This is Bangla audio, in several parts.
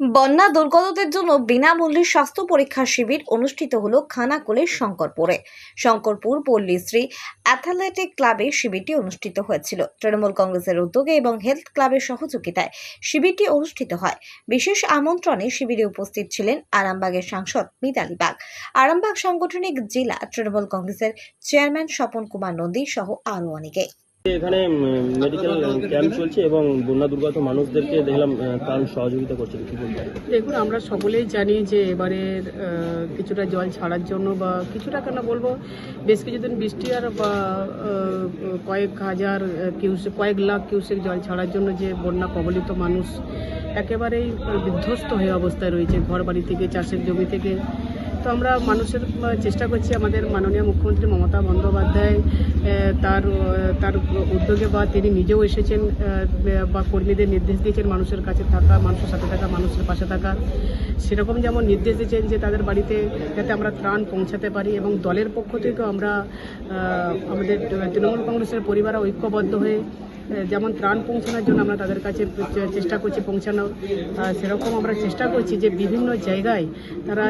বন্যা দুর্গতদের জন্য বিনামূল্যে স্বাস্থ্য পরীক্ষা শিবির অনুষ্ঠিত হলো খানাকুলের শঙ্করপুরে। শঙ্করপুর পল্লীশ্রী অ্যাথলেটিক ক্লাবে শিবিরটি অনুষ্ঠিত হয়েছিল। তৃণমূল কংগ্রেসের উদ্যোগে এবং হেলথ ক্লাবের সহযোগিতায় শিবিরটি অনুষ্ঠিত হয়। বিশেষ আমন্ত্রণে শিবিরে উপস্থিত ছিলেন আরামবাগের সাংসদ মিতালি বাগ। আরামবাগ সাংগঠনিক জেলা তৃণমূল কংগ্রেসের চেয়ারম্যান স্বপন কুমার নন্দী সহ আরও অনেকে। এখানে মেডিকেল ক্যাম্প চলছে এবং বন্যা দুর্গত মানুষদেরকে দেখলাম ত্রাণ সহযোগিতা করছে দেখুন, আমরা সকলেই জানি যে এবারের কিছুটা জল ছাড়ার জন্য বা কিছুটা কেন বলব, বেশ কিছুদিন বৃষ্টি আর বা কয়েক হাজার কিউসেক কয়েক লাখ কিউসেক জল ছাড়ার জন্য যে বন্যা কবলিত মানুষ একেবারেই বিধ্বস্ত হয়ে অবস্থায় রয়েছে ঘর বাড়ি থেকে, চাষের জমি থেকে। তো আমরা মানুষের চেষ্টা করছি আমাদের মাননীয় মুখ্যমন্ত্রী মমতা বন্দ্যোপাধ্যায় তার তার উদ্যোগে বা তিনি নিজেও এসেছেন বা কর্মীদের নির্দেশ দিয়েছেন মানুষের কাছে থাকা, মানুষের সাথে থাকা, মানুষের পাশে থাকা। সেরকম যেমন নির্দেশ দিয়েছেন যে তাদের বাড়িতে যাতে আমরা ত্রাণ পৌঁছাতে পারি এবং দলের পক্ষ থেকেও আমরা আমাদের তৃণমূল কংগ্রেসের পরিবার ঐক্যবদ্ধ হয়ে যেমন ত্রাণ পৌঁছানোর জন্য আমরা তাদের কাছে চেষ্টা করছি পৌঁছানোর। সেরকম আমরা চেষ্টা করছি যে বিভিন্ন জায়গায় তারা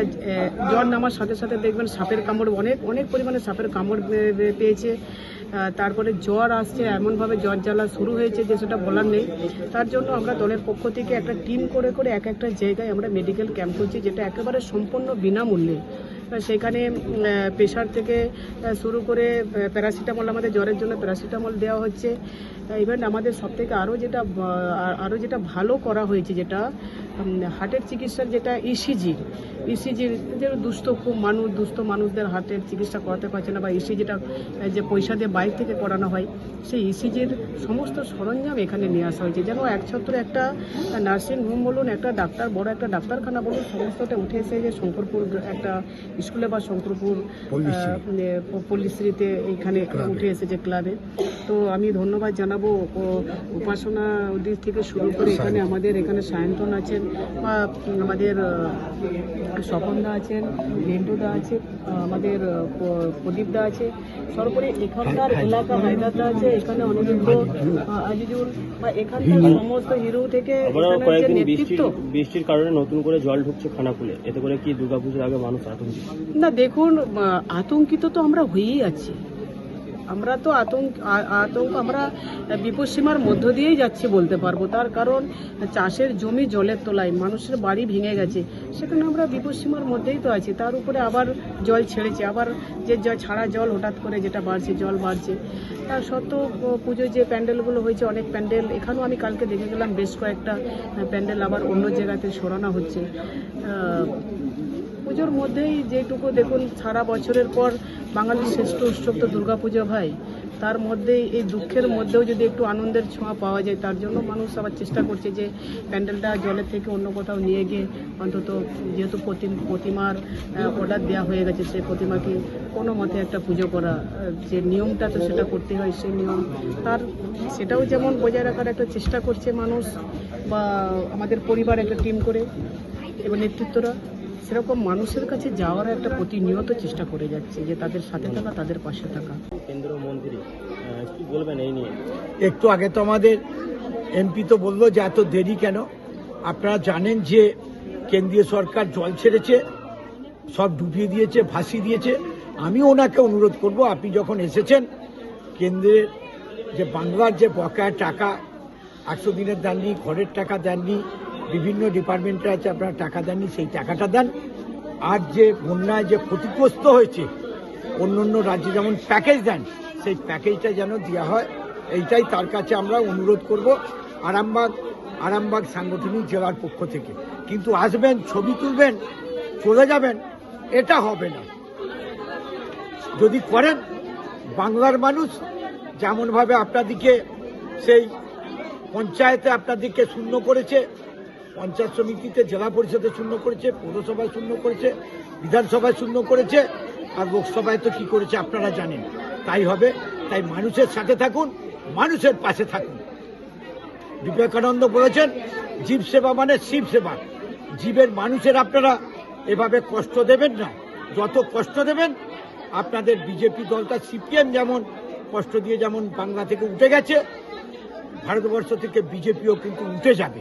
জ্বর নামার সাথে সাথে দেখবেন সাপের কামড় অনেক অনেক পরিমাণে সাপের কামড় পেয়েছে। তারপরে জ্বর আসছে, এমনভাবে জ্বর জ্বালা শুরু হয়েছে যে সেটা বলার নেই। তার জন্য আমরা দলের পক্ষ থেকে একটা টিম করে করে এক একটা জায়গায় আমরা মেডিকেল ক্যাম্প করছি, যেটা একেবারে সম্পূর্ণ বিনামূল্যে। সেখানে প্রেশার থেকে শুরু করে প্যারাসিটামল আমাদের জ্বরের জন্য প্যারাসিটামল দেওয়া হচ্ছে। ইভেন আমাদের সব থেকে আরও যেটা আরও যেটা ভালো করা হয়েছে যেটা হার্টের চিকিৎসার যেটা E ইসিজির ইসিজির যে দুস্থ খুব মানুষ দুস্থ মানুষদের হার্টের চিকিৎসা করাতে পারছে না বা ইসিজিটা যে পয়সা দিয়ে বাইরে থেকে করানো হয় সেই ইসিজির সমস্ত সরঞ্জাম এখানে নিয়ে আসা হয়েছে। যেন একছত্র একটা নার্সিং হোম বলুন একটা ডাক্তার বড় একটা ডাক্তারখানা বলুন সমস্তটা উঠে এসে যে শঙ্করপুর একটা স্কুলে বা শঙ্করপুর পল্লীশ্রীতে এইখানে উঠে এসেছে ক্লাবে। তো আমি ধন্যবাদ জানাব উপাসনা দিক থেকে শুরু করে এখানে আমাদের এখানে সায়ন্তন আছেন। আমাদের স্বপনদা আছেন রেন্টুদা আছে আমাদের প্রদীপদা আছে সর্বোপরি এখানকার এলাকা হায়দারদা আছে এখানে অনিরুদ্ধ আজিজুল বা এখানকার সমস্ত হিরো থেকে বৃষ্টির নেতৃত্ব। বৃষ্টির কারণে নতুন করে জল ঢুকছে খানাকুলে। এতে করে কি দুর্গাপুজোর আগে মানুষ আতঙ্কিত? না দেখুন আতঙ্কিত তো আমরা হয়েই আছি। আমরা তো আতঙ্ক আতঙ্ক, আমরা বিপদসীমার মধ্য দিয়েই যাচ্ছি বলতে পারব। তার কারণ চাষের জমি জলের তলায়, মানুষের বাড়ি ভেঙে গেছে। সেখানে আমরা বিপদসীমার মধ্যেই তো আছি। তার উপরে আবার জল ছেড়েছে। আবার যে ছাড়া জল হঠাৎ করে যেটা বাড়ছে, জল বাড়ছে। তার সত্ত্বেও প- পুজোয় যে প্যান্ডেলগুলো হয়েছে, অনেক প্যান্ডেল, এখানেও আমি কালকে দেখে গেলাম বেশ কয়েকটা প্যান্ডেল আবার অন্য জায়গাতে সরানো হচ্ছে। পুজোর মধ্যেই যেটুকু দেখুন, সারা বছরের পর বাঙালির শ্রেষ্ঠ উৎসব তো দুর্গাপুজো ভাই। তার মধ্যেই এই দুঃখের মধ্যেও যদি একটু আনন্দের ছোঁয়া পাওয়া যায়, তার জন্য মানুষ আবার চেষ্টা করছে যে প্যান্ডেলটা জলের থেকে অন্য কোথাও নিয়ে গিয়ে অন্তত যেহেতু প্রতি- প্রতিমার অর্ডার দেওয়া হয়ে গেছে, সেই প্রতিমাকে কোনো মতে একটা পুজো করা যে নিয়মটা তো সেটা করতে হয়, সেই নিয়ম। তার সেটাও যেমন বজায় রাখার একটা চেষ্টা করছে মানুষ বা আমাদের পরিবার, একটা টিম করে এবং নেতৃত্বরা। সেরকম মানুষের কাছে যাওয়ার একটা প্রতিনিয়ত চেষ্টা করে যাচ্ছে যে তাদের সাথে থাকা তাদের পাশে থাকা। কেন্দ্র মন্ত্রী কি বলবেন এই নিয়ে? একটু আগে তো আমাদের এমপি তো বলল যে এত দেরি কেন? আপনারা জানেন যে কেন্দ্রীয় সরকার জল ছেড়েছে সব ডুবিয়ে দিয়েছে ভাসিয়ে দিয়েছে। আমি ওনাকে অনুরোধ করব আপনি যখন এসেছেন কেন্দ্রের যে বাংলার যে বকেয়া টাকা একশো দিনের দেননি ঘরের টাকা দেননি বিভিন্ন ডিপার্টমেন্টে আছে, আপনারা টাকা দেননি, সেই টাকাটা দেন। আর যে বন্যায় যে ক্ষতিগ্রস্ত হয়েছে অন্য অন্য রাজ্যে যেমন প্যাকেজ দেন, সেই প্যাকেজটা যেন দেওয়া হয়, এইটাই তার কাছে আমরা অনুরোধ করব আরামবাগ আরামবাগ সাংগঠনিক জেলার পক্ষ থেকে। কিন্তু আসবেন, ছবি তুলবেন, চলে যাবেন, এটা হবে না। যদি করেন, বাংলার মানুষ যেমনভাবে আপনাদেরকে সেই পঞ্চায়েতে আপনাদেরকে শূন্য করেছে পঞ্চায়েত সমিতিতে জেলা পরিষদে শূন্য করেছে, পৌরসভায় শূন্য করেছে, বিধানসভায় শূন্য করেছে, আর লোকসভায় তো কি করেছে আপনারা জানেন। তাই হবে, তাই মানুষের সাথে থাকুন, মানুষের পাশে থাকুন। বিবেকানন্দ বলেছেন, জীব সেবা মানে শিব সেবা। জীবের মানুষের আপনারা এভাবে কষ্ট দেবেন না। যত কষ্ট দেবেন, আপনাদের বিজেপি দলটা সিপিএম যেমন কষ্ট দিয়ে যেমন বাংলা থেকে উঠে গেছে, ভারতবর্ষ থেকে বিজেপিও কিন্তু উঠে যাবে।